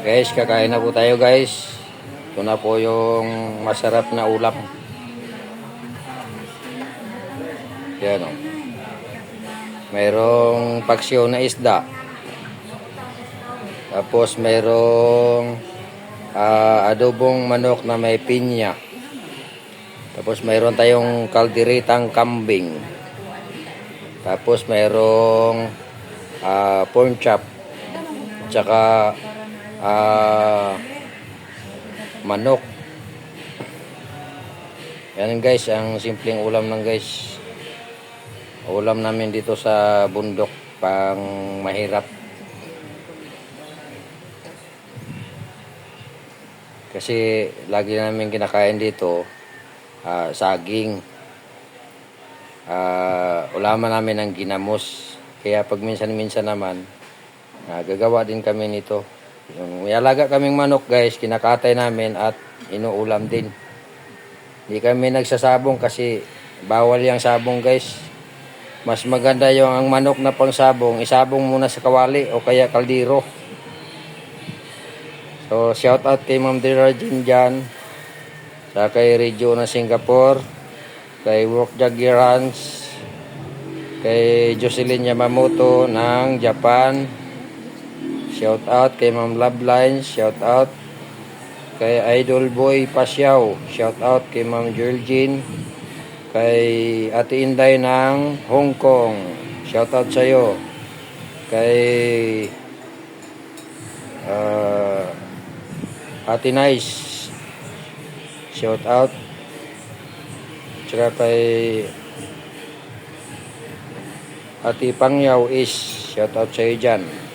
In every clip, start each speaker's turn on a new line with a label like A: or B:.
A: Guys, kakain na po tayo guys. Ito na po yung masarap na ulam. Yan o. Mayroong paksiw na isda. Tapos mayroong ah, adobong manok na may pinya. Tapos mayroon tayong kalderitang kambing. Tapos mayroong ah, pork chop. Tsaka ah, manok. Yan guys, ang simpleng ulam ng guys. Ulam namin dito sa bundok pang mahirap. Kasi lagi namin kinakain dito ah, saging. Ah, ulaman namin ng ginamos. Kaya pag minsan-minsan naman, ah, gagawa din kami nito. May alaga kaming manok guys, kinakatay namin at inuulam din. Hindi kami nagsasabong kasi bawal yung sabong guys. Mas maganda yung ang manok na pangsabong, isabong muna sa kawali o kaya kaldero. So, shout out kay Ma'am Dira Jin dyan. Sa kay Regio na Singapore. Kay Work Jagirans. Kay Jocelyn Yamamoto ng Japan. Shout out kay Ma'am Loveline. Shout out kay Idol Boy Pasyaw. Shout out kay Ma'am Georgine. Kay Ate Inday ng Hong Kong. Shout out sa iyo. Kay ah, Ate Nice. Shout out. Tsaka kay Ate Pangyaw is shout out sa iyo dyan.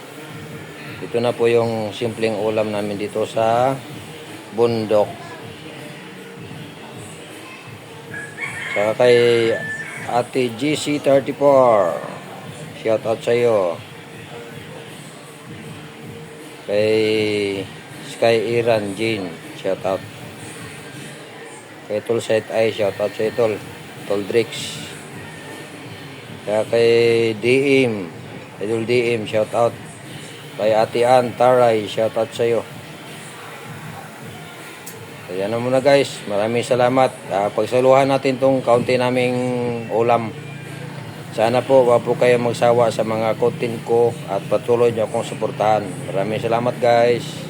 A: Ito na po yung simpleng ulam namin dito sa bundok. Tsaka kay Ate GC34. Shout out sa iyo. Kay Sky Iran Jean. Shout out. Kay Tulset Ay. Shout out sa iyo, Tol. Tol Drix. Kaya kay DM. Idol DM. Shout out. Kay Ate Ann Taray. Shout out sa iyo. Ayan na muna guys. Maraming salamat. Ah, pagsaluhan natin tong kaunti naming ulam. Sana po wag po kayo magsawa sa mga content ko at patuloy niyo akong suportahan. Maraming salamat guys.